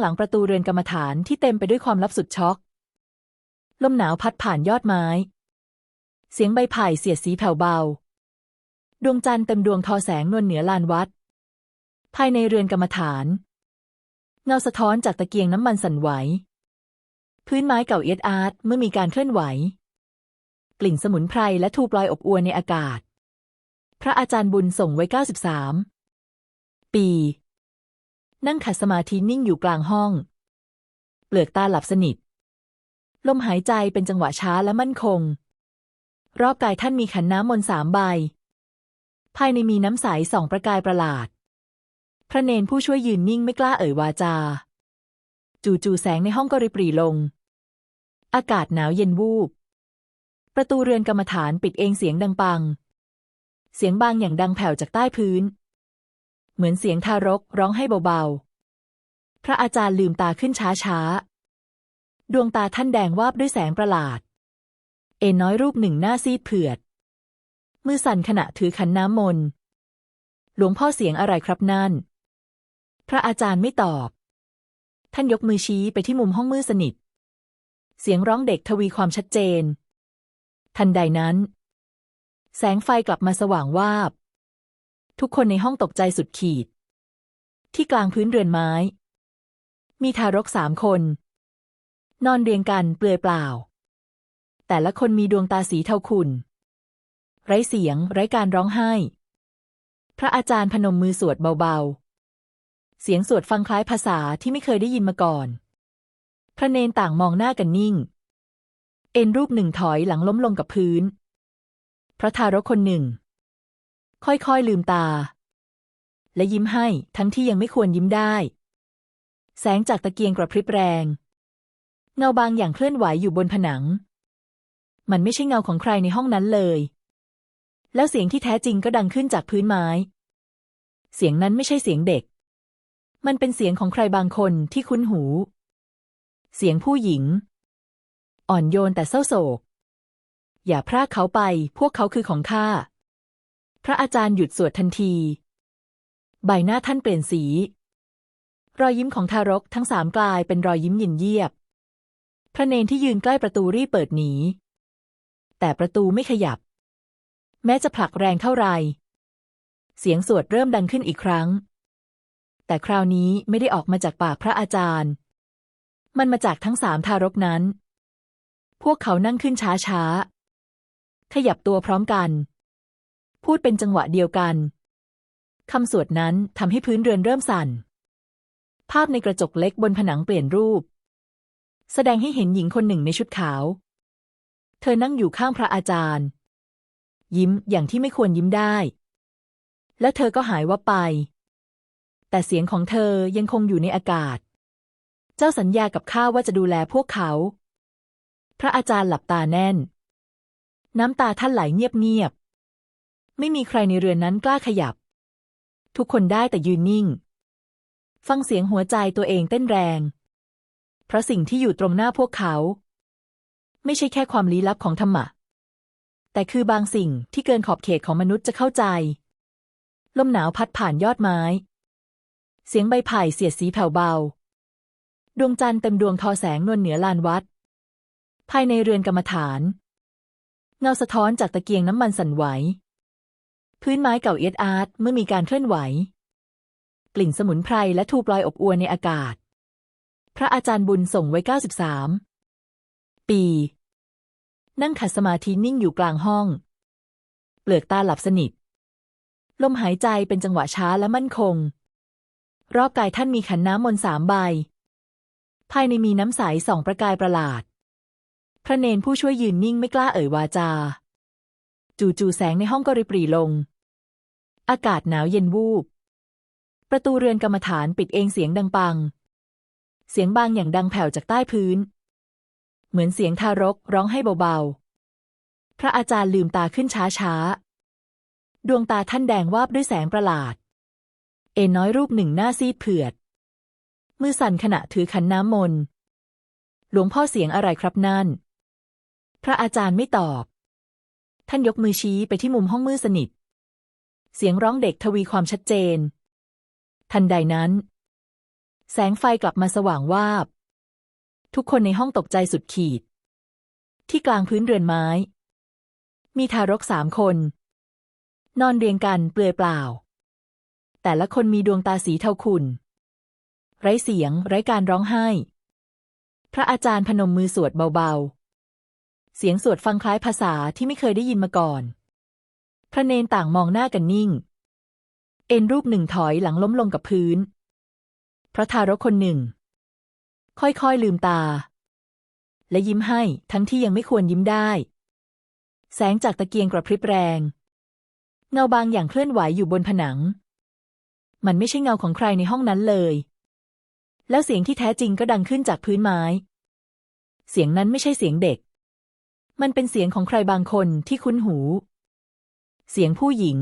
หลังประตูเรือนกรรมฐานที่เต็มไปด้วยความลับสุดช็อก ลมหนาวพัดผ่านยอดไม้ เสียงใบไผ่เสียดสีแผ่วเบา ดวงจันทร์เต็มดวงทอแสงนวลเหนือลานวัด ภายในเรือนกรรมฐาน เงาสะท้อนจากตะเกียงน้ำมันสั่นไหว พื้นไม้เก่าเอียดอาร์ตเมื่อมีการเคลื่อนไหว กลิ่นสมุนไพรและทูปลอยอบอวลในอากาศ พระอาจารย์บุญส่งไว้ 93 ปี นั่งขัดสมาธินิ่งอยู่กลางห้อง เปลือกตาหลับสนิท ลมหายใจเป็นจังหวะช้าและมั่นคง รอบกายท่านมีขันน้ำมนต์สามใบ ภายในมีน้ำใสสองประกายประหลาด พระเนนผู้ช่วยยืนนิ่งไม่กล้าเอ่ยวาจา จู่ๆแสงในห้องก็ริบหรี่ลง อากาศหนาวเย็นวูบ ประตูเรือนกรรมฐานปิดเองเสียงดังปัง เสียงบางอย่างดังแผ่วจากใต้พื้น เหมือนเสียงทารกร้องให้เบาๆ พระอาจารย์ลืมตาขึ้นช้าๆ ดวงตาท่านแดงวาบด้วยแสงประหลาด เอ็นน้อยรูปหนึ่งหน้าซีดเผือด มือสั่นขณะถือขันน้ำมนต์ หลวงพ่อเสียงอะไรครับนั่น พระอาจารย์ไม่ตอบ ท่านยกมือชี้ไปที่มุมห้องมืดสนิท เสียงร้องเด็กทวีความชัดเจน ทันใดนั้น แสงไฟกลับมาสว่างวาบ ทุกคนในห้องตกใจสุดขีด ที่กลางพื้นเรือนไม้ มีทารกสามคน นอนเรียงกันเปลือยเปล่า แต่ละคนมีดวงตาสีเทาขุ่นไร้เสียง ไร้การร้องไห้ พระอาจารย์พนมมือสวดเบาๆ เสียงสวดฟังคล้ายภาษาที่ไม่เคยได้ยินมาก่อน พระเนนต่างมองหน้ากันนิ่ง เอ็นรูปหนึ่งถอยหลังล้มลงกับพื้น พระทารกคนหนึ่ง ค่อยๆลืมตา และยิ้มให้ทั้งที่ยังไม่ควรยิ้มได้ แสงจากตะเกียงกระพริบแรง เงาบางอย่างเคลื่อนไหวอยู่บนผนัง มันไม่ใช่เงาของใครในห้องนั้นเลย แล้วเสียงที่แท้จริงก็ดังขึ้นจากพื้นไม้ เสียงนั้นไม่ใช่เสียงเด็ก มันเป็นเสียงของใครบางคนที่คุ้นหู เสียงผู้หญิง อ่อนโยนแต่เศร้าโศกอย่าพรากเขาไป พวกเขาคือของข้า พระอาจารย์หยุดสวดทันที ใบหน้าท่านเปลี่ยนสี รอยยิ้มของทารกทั้งสามกลายเป็นรอยยิ้มยินเยียบ พระเนนที่ยืนใกล้ประตูรีบเปิดหนี แต่ประตูไม่ขยับ แม้จะผลักแรงเท่าไร เสียงสวดเริ่มดังขึ้นอีกครั้ง แต่คราวนี้ไม่ได้ออกมาจากปากพระอาจารย์ มันมาจากทั้งสามทารกนั้น พวกเขานั่งขึ้นช้าๆ ขยับตัวพร้อมกัน พูดเป็นจังหวะเดียวกันคำสวดนั้นทำให้พื้นเรือนเริ่มสั่น ภาพในกระจกเล็กบนผนังเปลี่ยนรูป แสดงให้เห็นหญิงคนหนึ่งในชุดขาว เธอนั่งอยู่ข้างพระอาจารย์ ยิ้มอย่างที่ไม่ควรยิ้มได้ และเธอก็หายวับไป แต่เสียงของเธอยังคงอยู่ในอากาศ เจ้าสัญญากับข้าว่าจะดูแลพวกเขา พระอาจารย์หลับตาแน่น น้ำตาท่านไหลเงียบๆ ไม่มีใครในเรือนนั้นกล้าขยับ ทุกคนได้แต่ยืนนิ่ง ฟังเสียงหัวใจตัวเองเต้นแรง เพราะสิ่งที่อยู่ตรงหน้าพวกเขา ไม่ใช่แค่ความลี้ลับของธรรมะ แต่คือบางสิ่งที่เกินขอบเขตของมนุษย์จะเข้าใจ ลมหนาวพัดผ่านยอดไม้ เสียงใบไผ่เสียดสีแผ่วเบา ดวงจันทร์เต็มดวงทอแสงนวลเหนือลานวัด ภายในเรือนกรรมฐานเงาสะท้อนจากตะเกียงน้ำมันสั่นไหว พื้นไม้เก่าเอียดอาร์ตเมื่อมีการเคลื่อนไหว กลิ่นสมุนไพรและทูปลอยอบอวลในอากาศ พระอาจารย์บุญส่งไว้ 93 ปี นั่งขัดสมาธินิ่งอยู่กลางห้อง เปลือกตาหลับสนิท ลมหายใจเป็นจังหวะช้าและมั่นคง รอบกายท่านมีขันน้ำมนต์สามใบ ภายในมีน้ำใสสองประกายประหลาด พระเนนผู้ช่วยยืนนิ่งไม่กล้าเอ่ยวาจา จู่ๆแสงในห้องก็ริบหรี่ลง อากาศหนาวเย็นวูบ ประตูเรือนกรรมฐานปิดเองเสียงดังปัง เสียงบางอย่างดังแผ่วจากใต้พื้น เหมือนเสียงทารกร้องให้เบาๆ พระอาจารย์ลืมตาขึ้นช้าๆ ดวงตาท่านแดงวาบด้วยแสงประหลาด เอ็นน้อยรูปหนึ่งหน้าซีดเผือด มือสั่นขณะถือขันน้ำมนต์ หลวงพ่อเสียงอะไรครับนั่น พระอาจารย์ไม่ตอบ ท่านยกมือชี้ไปที่มุมห้องมืดสนิท เสียงร้องเด็กทวีความชัดเจน ทันใดนั้น แสงไฟกลับมาสว่างวาบ ทุกคนในห้องตกใจสุดขีด ที่กลางพื้นเรือนไม้ มีทารกสามคน นอนเรียงกันเปลือยเปล่า แต่ละคนมีดวงตาสีเทาขุ่น ไร้เสียง ไร้การร้องไห้ พระอาจารย์พนมมือสวดเบาๆ เสียงสวดฟังคล้ายภาษาที่ไม่เคยได้ยินมาก่อน พระเนนต่างมองหน้ากันนิ่ง เอ็นรูปหนึ่งถอยหลังล้มลงกับพื้น พระทารกคนหนึ่ง ค่อยๆลืมตา และยิ้มให้ทั้งที่ยังไม่ควรยิ้มได้ แสงจากตะเกียงกระพริบแรง เงาบางอย่างเคลื่อนไหวอยู่บนผนัง มันไม่ใช่เงาของใครในห้องนั้นเลย แล้วเสียงที่แท้จริงก็ดังขึ้นจากพื้นไม้ เสียงนั้นไม่ใช่เสียงเด็ก มันเป็นเสียงของใครบางคนที่คุ้นหู เสียงผู้หญิง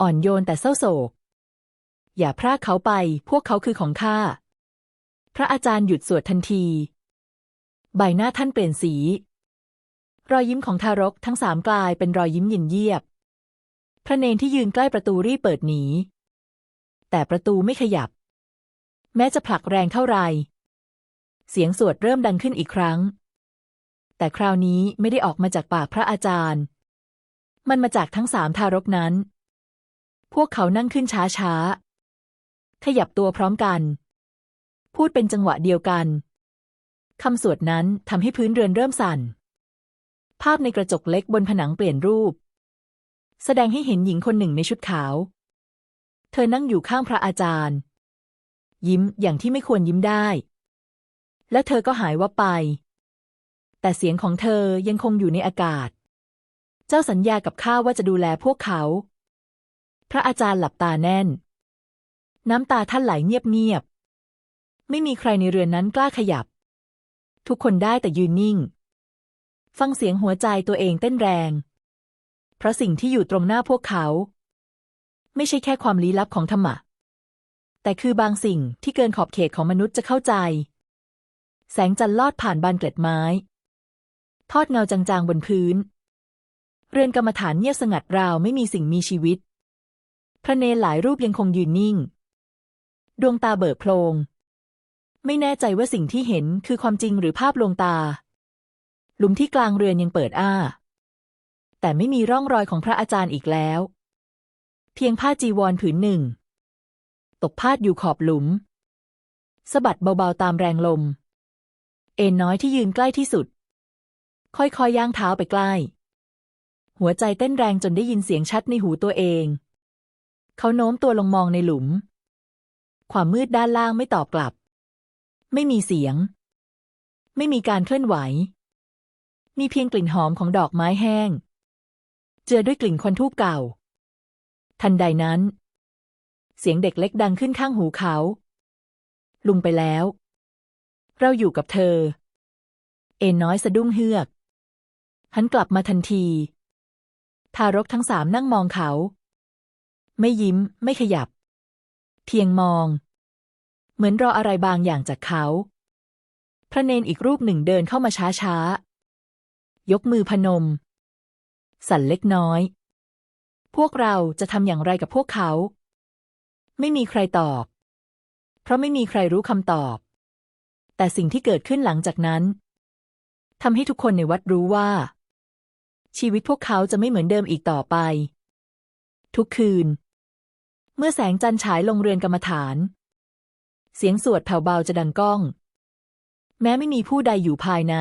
อ่อนโยนแต่เศร้าโศก อย่าพรากเขาไป พวกเขาคือของข้า พระอาจารย์หยุดสวดทันที ใบหน้าท่านเปลี่ยนสี รอยยิ้มของทารกทั้งสามกลายเป็นรอยยิ้มย็นเยียบ พระเนนที่ยืนใกล้ประตูรีบเปิดหนี แต่ประตูไม่ขยับ แม้จะผลักแรงเท่าไร เสียงสวดเริ่มดังขึ้นอีกครั้ง แต่คราวนี้ไม่ได้ออกมาจากปากพระอาจารย์ มันมาจากทั้งสามทารกนั้น พวกเขานั่งขึ้นช้าช้า ขยับตัวพร้อมกัน พูดเป็นจังหวะเดียวกัน คำสวดนั้นทำให้พื้นเรือนเริ่มสั่น ภาพในกระจกเล็กบนผนังเปลี่ยนรูป แสดงให้เห็นหญิงคนหนึ่งในชุดขาว เธอนั่งอยู่ข้างพระอาจารย์ ยิ้มอย่างที่ไม่ควรยิ้มได้ และเธอก็หายวับไป แต่เสียงของเธอยังคงอยู่ในอากาศ เจ้าสัญญากับข้าว่าจะดูแลพวกเขา พระอาจารย์หลับตาแน่น น้ำตาท่านไหลเงียบๆ ไม่มีใครในเรือนนั้นกล้าขยับ ทุกคนได้แต่ยืนนิ่ง ฟังเสียงหัวใจตัวเองเต้นแรง เพราะสิ่งที่อยู่ตรงหน้าพวกเขา ไม่ใช่แค่ความลี้ลับของธรรมะ แต่คือบางสิ่งที่เกินขอบเขตของมนุษย์จะเข้าใจ แสงจันทร์ลอดผ่านบานเกล็ดไม้ ทอดเงาจางๆบนพื้น เรือนกรรมฐานเงียบสงัดราวไม่มีสิ่งมีชีวิต พระเนรหลายรูปยังคงยืนนิ่ง ดวงตาเบิกโพลงไม่แน่ใจว่าสิ่งที่เห็นคือความจริงหรือภาพลวงตา หลุมที่กลางเรือนยังเปิดอ้า แต่ไม่มีร่องรอยของพระอาจารย์อีกแล้ว เพียงผ้าจีวรผืนหนึ่ง ตกพาดอยู่ขอบหลุมสะบัดเบาๆตามแรงลม เอ็นน้อยที่ยืนใกล้ที่สุด ค่อยๆย่างเท้าไปใกล้ หัวใจเต้นแรงจนได้ยินเสียงชัดในหูตัวเอง เขาโน้มตัวลงมองในหลุม ความมืดด้านล่างไม่ตอบกลับ ไม่มีเสียง ไม่มีการเคลื่อนไหว มีเพียงกลิ่นหอมของดอกไม้แห้ง เจือด้วยกลิ่นควันทูบเก่า ทันใดนั้น เสียงเด็กเล็กดังขึ้นข้างหูเขา ลุงไปแล้ว เราอยู่กับเธอ เอ็นน้อยสะดุ้งเฮือก หันกลับมาทันที ทารกทั้งสามนั่งมองเขา ไม่ยิ้ม ไม่ขยับ เพียงมอง เหมือนรออะไรบางอย่างจากเขา พระเนนอีกรูปหนึ่งเดินเข้ามาช้าช้ายกมือพนม สั่นเล็กน้อย พวกเราจะทำอย่างไรกับพวกเขา ไม่มีใครตอบ เพราะไม่มีใครรู้คำตอบ แต่สิ่งที่เกิดขึ้นหลังจากนั้นทำให้ทุกคนในวัดรู้ว่า ชีวิตพวกเขาจะไม่เหมือนเดิมอีกต่อไป ทุกคืน เมื่อแสงจันทร์ฉายลงเรือนกรรมฐาน เสียงสวดแผ่วเบาจะดังก้อง แม้ไม่มีผู้ใดอยู่ภายใน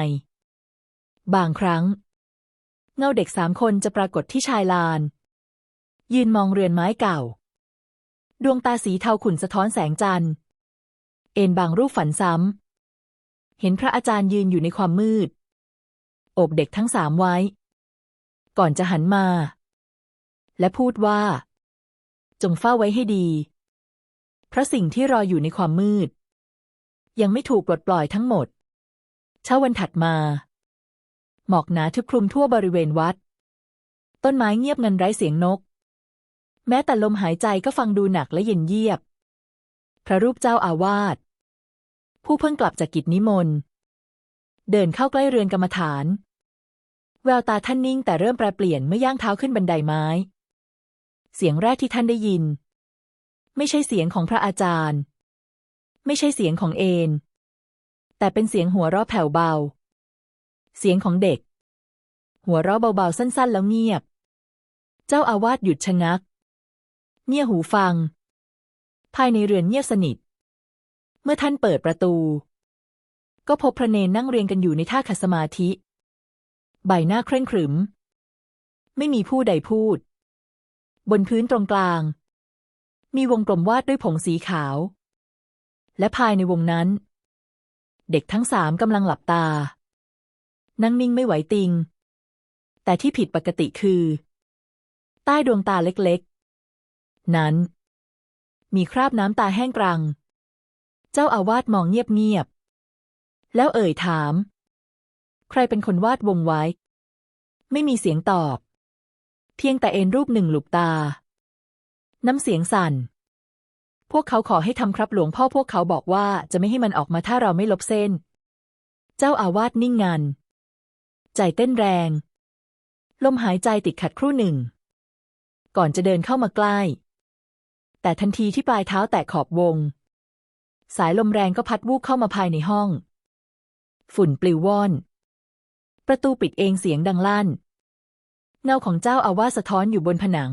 บางครั้ง เงาเด็กสามคนจะปรากฏที่ชายลาน ยืนมองเรือนไม้เก่า ดวงตาสีเทาขุ่นสะท้อนแสงจันทร์เอ็นบางรูปฝันซ้ำเห็นพระอาจารย์ยืนอยู่ในความมืด อบเด็กทั้งสามไว้ ก่อนจะหันมา และพูดว่า จงเฝ้าไว้ให้ดี เพราะสิ่งที่รออยู่ในความมืด ยังไม่ถูกปลดปล่อยทั้งหมด เช้าวันถัดมา หมอกหนาทึบคลุมทั่วบริเวณวัด ต้นไม้เงียบงันไร้เสียงนก แม้แต่ลมหายใจก็ฟังดูหนักและเย็นเยียบ พระรูปเจ้าอาวาสผู้เพิ่งกลับจากกิจนิมนต์เดินเข้าใกล้เรือนกรรมฐาน แววตาท่านนิ่งแต่เริ่มแปรเปลี่ยนเมื่อย่างเท้าขึ้นบันไดไม้ เสียงแรกที่ท่านได้ยิน ไม่ใช่เสียงของพระอาจารย์ ไม่ใช่เสียงของเอน แต่เป็นเสียงหัวเราะแผ่วเบา เสียงของเด็ก หัวเราะเบาๆสั้น ๆ แล้วเงียบ เจ้าอาวาสหยุดชะงัก เงี่ยหูฟัง ภายในเรือนเงียบสนิท เมื่อท่านเปิดประตู ก็พบพระเนนนั่งเรียงกันอยู่ในท่าขัดสมาธิ ใบหน้าเคร่งขรึม ไม่มีผู้ใดพูด บนพื้นตรงกลาง มีวงกลมวาดด้วยผงสีขาว และภายในวงนั้น เด็กทั้งสามกำลังหลับตา นั่งนิ่งไม่ไหวติง แต่ที่ผิดปกติคือ ใต้ดวงตาเล็กๆ นั้น มีคราบน้ำตาแห้งกรัง เจ้าอาวาสมองเงียบๆแล้วเอ่ยถาม ใครเป็นคนวาดวงไว้ ไม่มีเสียงตอบ เพียงแต่เอ็นรูปหนึ่งหลุบตา น้ำเสียงสั่น พวกเขาขอให้ทำครับหลวงพ่อพวกเขาบอกว่าจะไม่ให้มันออกมาถ้าเราไม่ลบเส้น เจ้าอาวาสนิ่งงัน ใจเต้นแรง ลมหายใจติดขัดครู่หนึ่ง ก่อนจะเดินเข้ามาใกล้ แต่ทันทีที่ปลายเท้าแตะขอบวง สายลมแรงก็พัดวูบเข้ามาภายในห้อง ฝุ่นปลิวว่อน ประตูปิดเองเสียงดังลั่น เงาของเจ้าอาวาสสะท้อนอยู่บนผนัง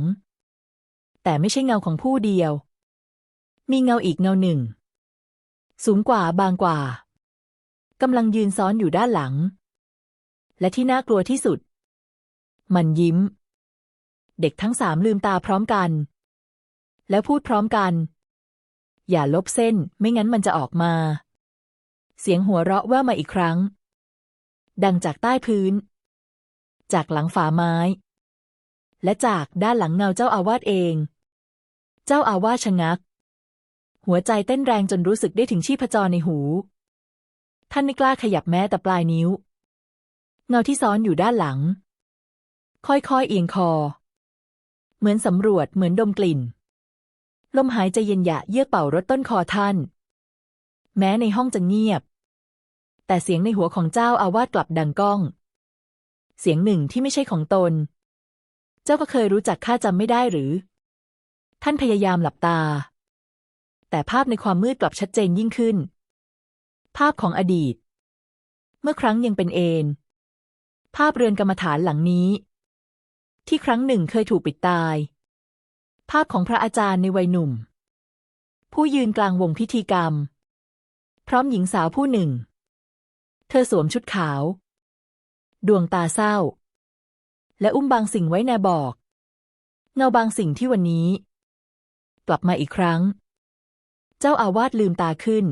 แต่ไม่ใช่เงาของผู้เดียว มีเงาอีกเงาหนึ่ง สูงกว่าบางกว่ากำลังยืนซ้อนอยู่ด้านหลัง และที่น่ากลัวที่สุด มันยิ้ม เด็กทั้งสามลืมตาพร้อมกัน แล้วพูดพร้อมกัน อย่าลบเส้นไม่งั้นมันจะออกมา เสียงหัวเราะแว่วมาอีกครั้ง ดังจากใต้พื้น จากหลังฝาไม้ และจากด้านหลังเงาเจ้าอาวาสเอง เจ้าอาวาสชะงัก หัวใจเต้นแรงจนรู้สึกได้ถึงชีพจรในหู ท่านไม่กล้าขยับแม้แต่ปลายนิ้ว เงาที่ซ้อนอยู่ด้านหลัง ค่อยๆเอียงคอ เหมือนสำรวจเหมือนดมกลิ่น ลมหายใจเย็นหยะเยือกเป่ารถต้นคอท่าน แม้ในห้องจะเงียบ แต่เสียงในหัวของเจ้าอาวาสกลับดังก้อง เสียงหนึ่งที่ไม่ใช่ของตน เจ้าก็เคยรู้จักข้าจำไม่ได้หรือ ท่านพยายามหลับตา แต่ภาพในความมืดกลับชัดเจนยิ่งขึ้น ภาพของอดีต เมื่อครั้งยังเป็นเอนภาพเรือนกรรมฐานหลังนี้ ที่ครั้งหนึ่งเคยถูกปิดตาย ภาพของพระอาจารย์ในวัยหนุ่ม ผู้ยืนกลางวงพิธีกรรม พร้อมหญิงสาวผู้หนึ่ง เธอสวมชุดขาว ดวงตาเศร้า และอุ้มบางสิ่งไว้แนบอก เงาบางสิ่งที่วันนี้ กลับมาอีกครั้ง เจ้าอาวาสลืมตาขึ้น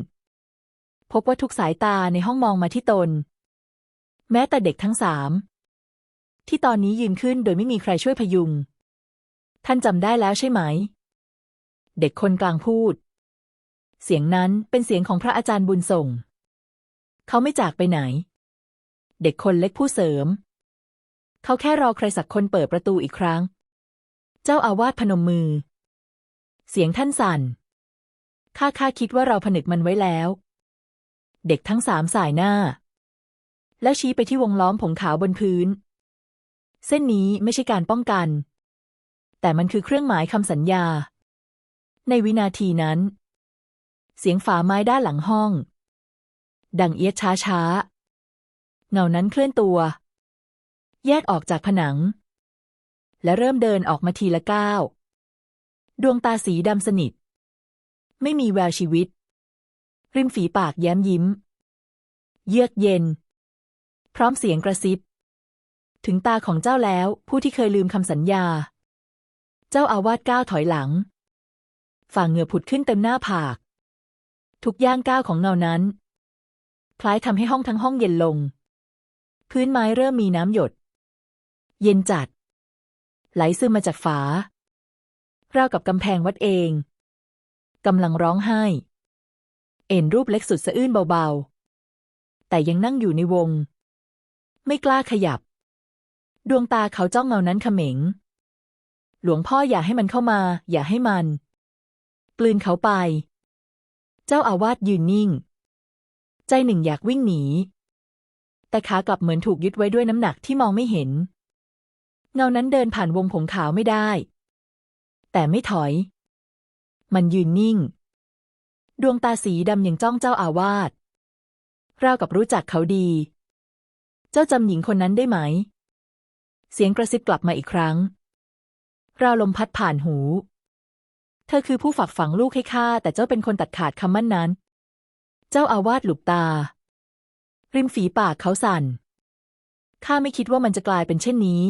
พบว่าทุกสายตาในห้องมองมาที่ตน แม้แต่เด็กทั้งสาม ที่ตอนนี้ยืนขึ้นโดยไม่มีใครช่วยพยุง ท่านจำได้แล้วใช่ไหม เด็กคนกลางพูดเสียงนั้นเป็นเสียงของพระอาจารย์บุญส่ง เขาไม่จากไปไหน เด็กคนเล็กผู้เสริม เขาแค่รอใครสักคนเปิดประตูอีกครั้ง เจ้าอาวาสพนมมือ เสียงท่านสั่น ข้าข้าคิดว่าเราผนึกมันไว้แล้ว เด็กทั้งสามสายหน้า แล้วชี้ไปที่วงล้อมผงขาวบนพื้น เส้นนี้ไม่ใช่การป้องกัน แต่มันคือเครื่องหมายคำสัญญา ในวินาทีนั้น เสียงฝาไม้ด้านหลังห้อง ดังเอียดช้าช้า เงานั้นเคลื่อนตัว แยกออกจากผนัง และเริ่มเดินออกมาทีละก้าว ดวงตาสีดำสนิท ไม่มีแววชีวิต ริมฝีปากแย้มยิ้ม เยือกเย็น พร้อมเสียงกระซิบ ถึงตาของเจ้าแล้วผู้ที่เคยลืมคำสัญญา เจ้าอาวาสก้าวถอยหลัง ฝ่าเหงื่อผุดขึ้นเต็มหน้าผาก ทุกย่างก้าวของเงานั้น คล้ายทำให้ห้องทั้งห้องเย็นลง พื้นไม้เริ่มมีน้ำหยด เย็นจัด ไหลซึมมาจากฝาราวกับกำแพงวัดเองกำลังร้องไห้ เอ็นรูปเล็กสุดสะอื้นเบาๆ แต่ยังนั่งอยู่ในวง ไม่กล้าขยับ ดวงตาเขาจ้องเงานั้นเขม็ง หลวงพ่ออย่าให้มันเข้ามา อย่าให้มัน กลืนเขาไป เจ้าอาวาสยืนนิ่ง ใจหนึ่งอยากวิ่งหนี แต่ขากลับเหมือนถูกยึดไว้ด้วยน้ำหนักที่มองไม่เห็น เงานั้นเดินผ่านวงผมขาวไม่ได้ แต่ไม่ถอย มันยืนนิ่ง ดวงตาสีดำยังจ้องเจ้าอาวาสราวกับรู้จักเขาดี เจ้าจำหญิงคนนั้นได้ไหม เสียงกระซิบกลับมาอีกครั้ง ราวลมพัดผ่านหู เธอคือผู้ฝักฝังลูกให้ข้าแต่เจ้าเป็นคนตัดขาดคำมั่นนั้น เจ้าอาวาสหลุบตา ริมฝีปากเขาสั่น ข้าไม่คิดว่ามันจะกลายเป็นเช่นนี้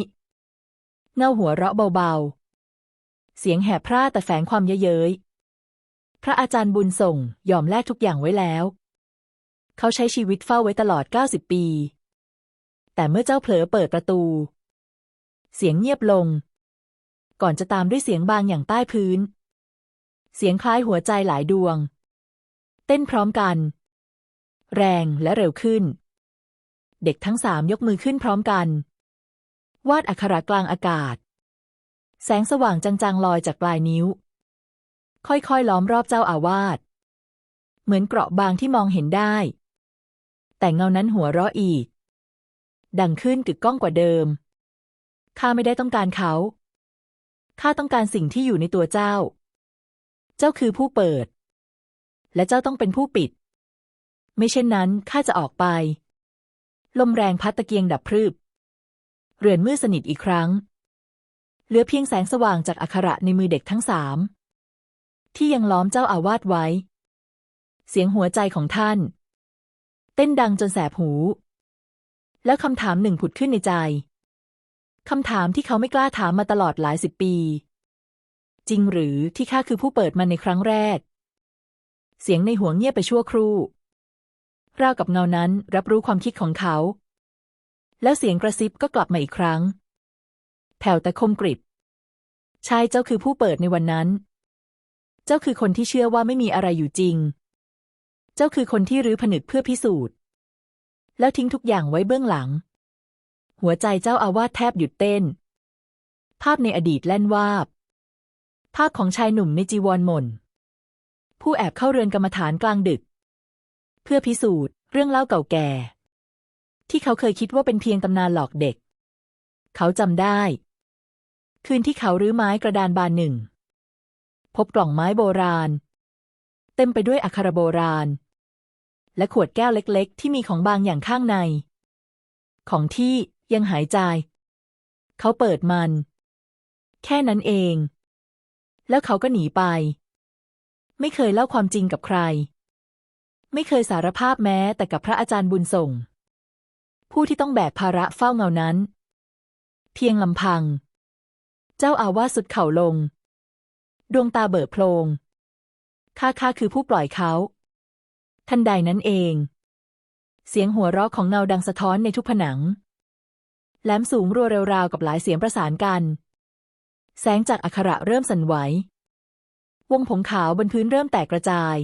เงาหัวเราะเบาๆ เสียงแหบพร่าแต่แฝงความเย้ยเย้ย พระอาจารย์บุญส่งยอมแลกทุกอย่างไว้แล้ว เขาใช้ชีวิตเฝ้าไว้ตลอด 90 ปี แต่เมื่อเจ้าเผลอเปิดประตู เสียงเงียบลง ก่อนจะตามด้วยเสียงบางอย่างใต้พื้น เสียงคล้ายหัวใจหลายดวง เต้นพร้อมกัน แรงและเร็วขึ้น เด็กทั้งสามยกมือขึ้นพร้อมกัน วาดอักขระกลางอากาศ แสงสว่างจางๆลอยจากปลายนิ้ว ค่อยๆล้อมรอบเจ้าอาวาสเหมือนเกราะบางที่มองเห็นได้ แต่เงานั้นหัวเราะอีก ดังขึ้นกึกก้องกว่าเดิม ข้าไม่ได้ต้องการเขา ข้าต้องการสิ่งที่อยู่ในตัวเจ้า เจ้าคือผู้เปิด และเจ้าต้องเป็นผู้ปิด ไม่เช่นนั้นข้าจะออกไป ลมแรงพัดตะเกียงดับพรึบ เรือนมืดสนิทอีกครั้ง เหลือเพียงแสงสว่างจากอักขระในมือเด็กทั้งสามที่ยังล้อมเจ้าอาวาสไว้ เสียงหัวใจของท่าน เต้นดังจนแสบหู แล้วคำถามหนึ่งผุดขึ้นในใจคำถามที่เขาไม่กล้าถามมาตลอดหลายสิบปี จริงหรือที่ข้าคือผู้เปิดมันในครั้งแรก เสียงในหัวเงียบไปชั่วครู่ราวกับเงานั้นรับรู้ความคิดของเขา แล้วเสียงกระซิบก็กลับมาอีกครั้ง แผ่วแต่คมกริบใช่เจ้าคือผู้เปิดในวันนั้น เจ้าคือคนที่เชื่อว่าไม่มีอะไรอยู่จริง เจ้าคือคนที่รื้อผนึกเพื่อพิสูจน์ แล้วทิ้งทุกอย่างไว้เบื้องหลัง หัวใจเจ้าอาวาสแทบหยุดเต้น ภาพในอดีตแล่นวาบ ภาพของชายหนุ่มในจีวรหม่น ผู้แอบเข้าเรือนกรรมฐานกลางดึก เพื่อพิสูจน์ เรื่องเล่าเก่าแก่ ที่เขาเคยคิดว่าเป็นเพียงตำนานหลอกเด็ก เขาจำได้ คืนที่เขารื้อไม้กระดานบานหนึ่ง พบกล่องไม้โบราณ เต็มไปด้วยอักขระโบราณ และขวดแก้วเล็กๆ ที่มีของบางอย่างข้างใน ของที่ยังหายใจ เขาเปิดมัน แค่นั้นเอง แล้วเขาก็หนีไป ไม่เคยเล่าความจริงกับใคร ไม่เคยสารภาพแม้แต่กับพระอาจารย์บุญส่ง ผู้ที่ต้องแบกภาระเฝ้าเงานั้น เพียงลำพัง เจ้าอาวาสสุดเข่าลง ดวงตาเบิดโพลงข้าข้าคือผู้ปล่อยเขา ทันใดนั้นเอง เสียงหัวเราะของเงาดังสะท้อนในทุกผนังแหลมสูงรัวเร็วราวกับหลายเสียงประสานกัน แสงจากอักขระเริ่มสั่นไหว วงผมขาวบนพื้นเริ่มแตกกระจาย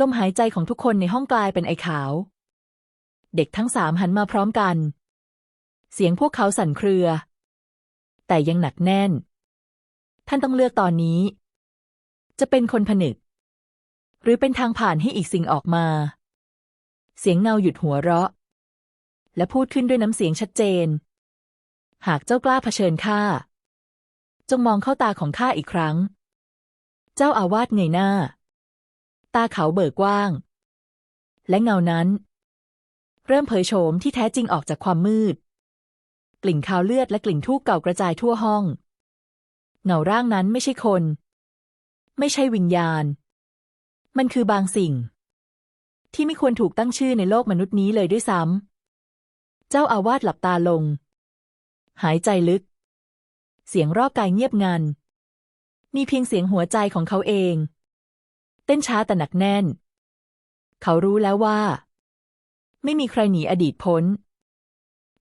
ลมหายใจของทุกคนในห้องกลายเป็นไอขาว เด็กทั้งสามหันมาพร้อมกัน เสียงพวกเขาสั่นเครือ แต่ยังหนักแน่น ท่านต้องเลือกตอนนี้ จะเป็นคนผนึก หรือเป็นทางผ่านให้อีกสิ่งออกมา เสียงเงาหยุดหัวเราะ และพูดขึ้นด้วยน้ำเสียงชัดเจน หากเจ้ากล้าเผชิญข้าจงมองเข้าตาของข้าอีกครั้ง เจ้าอาวาสเงยหน้า ตาเขาเบิกกว้าง และเงานั้น เริ่มเผยโฉมที่แท้จริงออกจากความมืด กลิ่นคาวเลือดและกลิ่นทูบเก่ากระจายทั่วห้อง เงาร่างนั้นไม่ใช่คน ไม่ใช่วิญญาณ มันคือบางสิ่ง ที่ไม่ควรถูกตั้งชื่อในโลกมนุษย์นี้เลยด้วยซ้ำ เจ้าอาวาสหลับตาลง หายใจลึก เสียงรอบกายเงียบงัน มีเพียงเสียงหัวใจของเขาเอง เต้นช้าแต่หนักแน่น เขารู้แล้วว่า ไม่มีใครหนีอดีตพ้น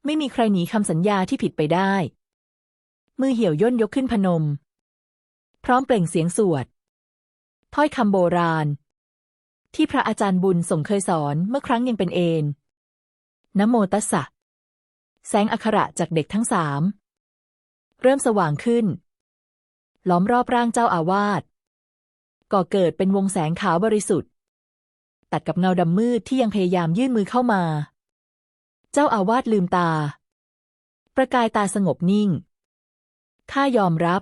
ไม่มีใครหนีคำสัญญาที่ผิดไปได้ มือเหี่ยวย่นยกขึ้นพนม พร้อมเปล่งเสียงสวด ถ้อยคำโบราณ ที่พระอาจารย์บุญส่งเคยสอนเมื่อครั้งยังเป็นเอนนโมตัสสะ แสงอักขระจากเด็กทั้งสาม เริ่มสว่างขึ้น ล้อมรอบร่างเจ้าอาวาสก่อเกิดเป็นวงแสงขาวบริสุทธิ์ ตัดกับเงาดำมืดที่ยังพยายามยื่นมือเข้ามา เจ้าอาวาสลืมตา ประกายตาสงบนิ่ง ข้ายอมรับ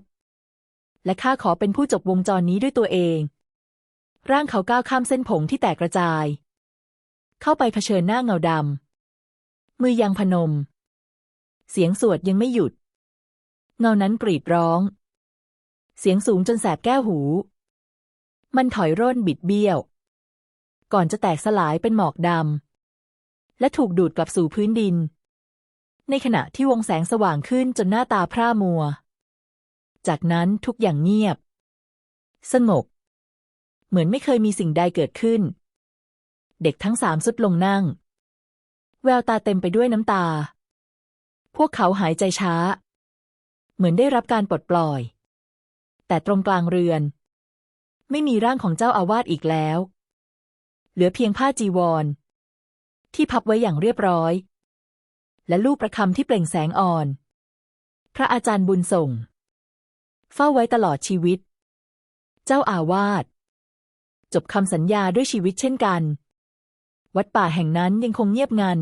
และข้าขอเป็นผู้จบวงจรนี้ด้วยตัวเอง ร่างเขาก้าวข้ามเส้นผงที่แตกกระจาย เข้าไปเผชิญหน้าเงาดำ มือยังพนม เสียงสวดยังไม่หยุด เงานั้นกรีดร้อง เสียงสูงจนแสบแก้วหู มันถอยร่นบิดเบี้ยว ก่อนจะแตกสลายเป็นหมอกดำ และถูกดูดกลับสู่พื้นดิน ในขณะที่วงแสงสว่างขึ้นจนหน้าตาพร่ามัว จากนั้นทุกอย่างเงียบ สงบ เหมือนไม่เคยมีสิ่งใดเกิดขึ้น เด็กทั้งสามสุดลงนั่ง แววตาเต็มไปด้วยน้ำตา พวกเขาหายใจช้า เหมือนได้รับการปลดปล่อย แต่ตรงกลางเรือน ไม่มีร่างของเจ้าอาวาสอีกแล้ว เหลือเพียงผ้าจีวร ที่พับไว้อย่างเรียบร้อย และลูกประคำที่เปล่งแสงอ่อน พระอาจารย์บุญส่ง เฝ้าไว้ตลอดชีวิต เจ้าอาวาสจบคำสัญญาด้วยชีวิตเช่นกัน วัดป่าแห่งนั้นยังคงเงียบงัน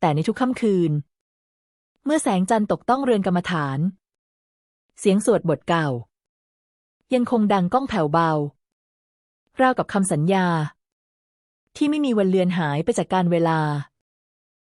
แต่ในทุกค่ำคืน เมื่อแสงจันทร์ตกต้องเรือนกรรมฐาน เสียงสวดบทเก่า ยังคงดังก้องแผ่วเบา ราวกับคำสัญญา ที่ไม่มีวันเลือนหายไปจากการเวลา